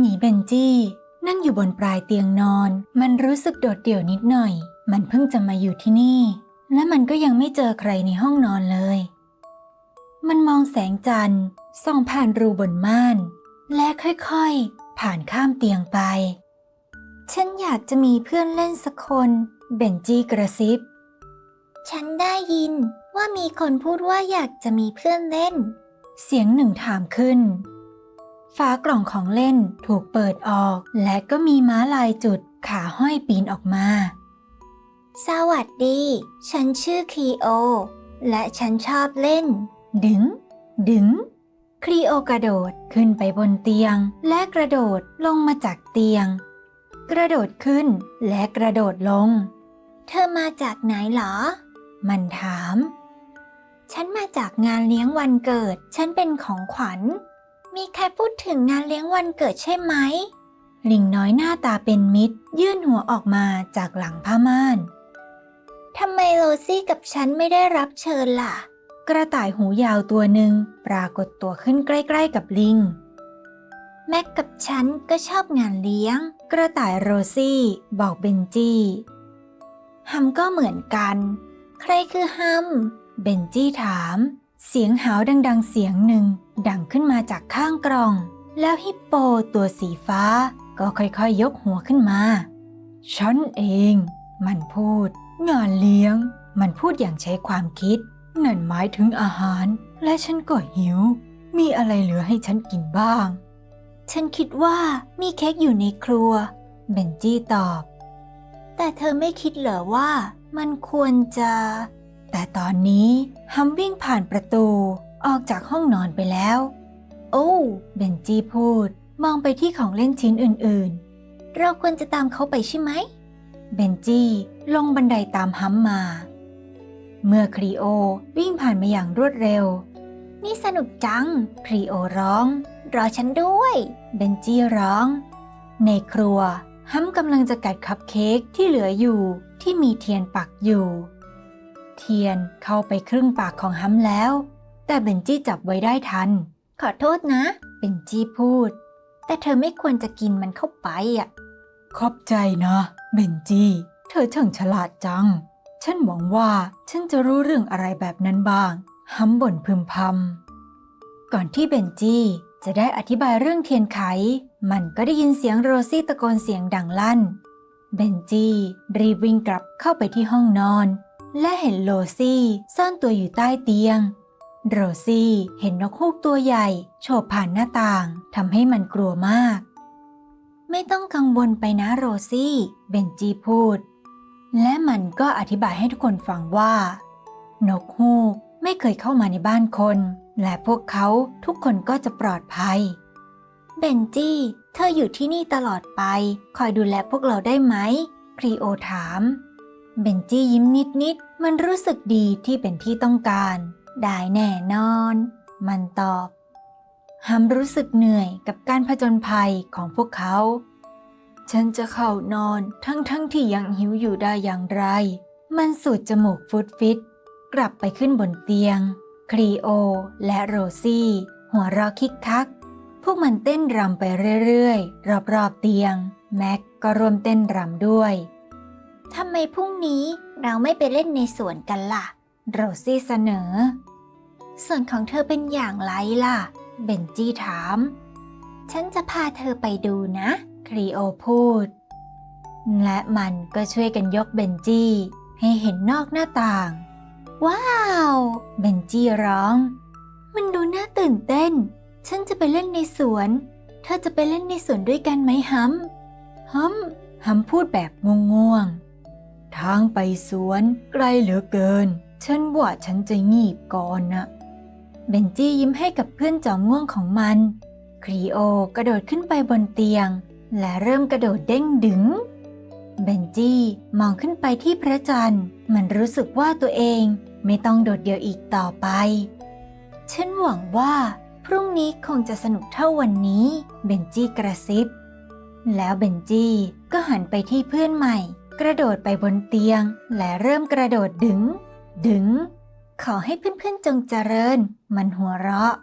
หมีเบนจี้นั่งอยู่บนปลายเตียงนอน มันรู้สึกโดดเดี่ยวนิดหน่อย มันเพิ่งจะมาอยู่ที่นี่ และมันก็ยังไม่เจอใครในห้องนอนเลย มันมองแสงจันทร์ส่องผ่านรูบนม่าน และค่อยๆ ผ่านข้ามเตียงไป ฉันอยากจะมีเพื่อนเล่นสักคนเบนจี้กระซิบ ฉันได้ยินว่ามีคนพูดว่าอยากจะมีเพื่อนเล่น เสียงหนึ่งถามขึ้น ฝากล่องของเล่นถูกเปิดออก และก็มีม้าลายจุดขาห้อยปีนออกมา สวัสดี ฉันชื่อครีโอ และฉันชอบเล่น ดึง ดึงครีโอกระโดดขึ้นไปบนเตียง และกระโดดลงมาจากเตียง กระโดดขึ้นและกระโดดลง เธอมาจากไหนเหรอ มันถาม ฉันมาจากงานเลี้ยงวันเกิด ฉันเป็นของขวัญ มีใครพูดถึงงานเลี้ยงวันเกิดใช่ไหม ลิงน้อยหน้าตาเป็นมิตร ยื่นหัวออกมาจากหลังผ้าม่าน ทำไมโรซี่กับฉันไม่ได้รับเชิญล่ะ กระต่ายหูยาวตัวหนึ่งปรากฏตัวขึ้นใกล้ๆกับลิง แม็กกับฉันก็ชอบงานเลี้ยง กระต่ายโรซี่ บอกเบนจี้ฮัมก็เหมือนกัน ใครคือฮัม เบนจี้ถาม เสียงหาวดังๆเสียงหนึ่งดังขึ้นมาจากข้างกล่อง แล้วฮิปโปตัวสีฟ้า ก็ค่อยๆยยกหัวขึ้นมา ฉันเอง มันพูด งานเลี้ยง มันพูดอย่างใช้ความคิด นั่นหมายถึงอาหาร และฉันก็หิว มีอะไรเหลือให้ฉันกินบ้าง ฉันคิดว่ามีเค้กอยู่ในครัว เบนจี้ตอบ แต่เธอไม่คิดเหรอว่า มันควรจะ แต่ตอนนี้ฮัมวิ่งผ่านประตูออกจากห้องนอนไปแล้ว โอ้เบนจี้พูดมองไปที่ของเล่นชิ้นอื่นๆ เราควรจะตามเขาไปใช่ไหม เบนจี้ลงบันไดตามฮัมมา เมื่อครีโอวิ่งผ่านมาอย่างรวดเร็ว นี่สนุกจัง ครีโอร้อง รอฉันด้วย เบนจี้ร้อง ในครัวฮัมกำลังจะกัดคัพเค้กที่เหลืออยู่ที่มีเทียนปักอยู่ เทียนเข้าไปครึ่งปากของฮัมแล้ว แต่เบนจี้จับไว้ได้ทัน ขอโทษนะ เบนจี้พูด แต่เธอไม่ควรจะกินมันเข้าไปอะ ขอบใจนะเบนจี้ เธอช่างฉลาดจัง ฉันหวังว่าฉันจะรู้เรื่องอะไรแบบนั้นบ้าง ฮัมบ่นพึมพำ ก่อนที่เบนจี้จะได้อธิบายเรื่องเทียนไข มันก็ได้ยินเสียงโรซี่ตะโกนเสียงดังลั่น เบนจี้รีบวิ่งกลับเข้าไปที่ห้องนอน และเห็นโรซี่ซ่อนตัวอยู่ใต้เตียง โรซี่เห็นนกฮูกตัวใหญ่โฉบผ่านหน้าต่างทำให้มันกลัวมาก ไม่ต้องกังวลไปนะโรซี่เบนจี้พูด และมันก็อธิบายให้ทุกคนฟังว่า นกฮูกไม่เคยเข้ามาในบ้านคน และพวกเขาทุกคนก็จะปลอดภัย เบนจี้ เธออยู่ที่นี่ตลอดไป คอยดูแลพวกเราได้ไหมครีโอถาม เบนจี้ยิ้มนิดๆ มันรู้สึกดีที่เป็นที่ต้องการ ได้แน่นอน มันตอบฮัมรู้สึกเหนื่อยกับการผจญภัยของพวกเขา ฉันจะเข้านอนทั้งๆทที่ยังหิวอยู่ได้อย่างไร มันสูดจมูกฟุดฟิต กลับไปขึ้นบนเตียง ครีโอ และโรซี่ หัวเราะคิกคัก พวกมันเต้นรำไปเรื่อยๆ รอบๆเตียง แม็กก็ร่วมเต้นรำด้วย ทำไมพรุ่งนี้เราไม่ไปเล่นในสวนกันล่ะ โรซี่เสนอ ส่วนของเธอเป็นอย่างไรล่ะ เบนจี้ถาม ฉันจะพาเธอไปดูนะ ครีโอพูด และมันก็ช่วยกันยกเบนจี้ ให้เห็นนอกหน้าต่าง ว้าว เบนจี้ร้อง มันดูน่าตื่นเต้น ฉันจะไปเล่นในสวน เธอจะไปเล่นในสวนด้วยกันไหมฮัมฮัมฮัมพูดแบบง่วงๆ ทางไปสวนไกลเหลือเกิน ฉันว่าฉันจะงีบก่อนนะเบนจี้ยิ้มให้กับเพื่อนจอมง่วงของมัน ครีโอกระโดดขึ้นไปบนเตียง และเริ่มกระโดดเด้งดึง เบนจี้มองขึ้นไปที่พระจันทร์ มันรู้สึกว่าตัวเองไม่ต้องโดดเดี่ยวอีกต่อไป ฉันหวังว่าพรุ่งนี้คงจะสนุกเท่าวันนี้ เบนจี้กระซิบ แล้วเบนจี้ก็หันไปที่เพื่อนใหม่ กระโดดไปบนเตียง และเริ่มกระโดดดึง ดึง ขอให้เพื่อนๆจงเจริญ มันหัวเราะ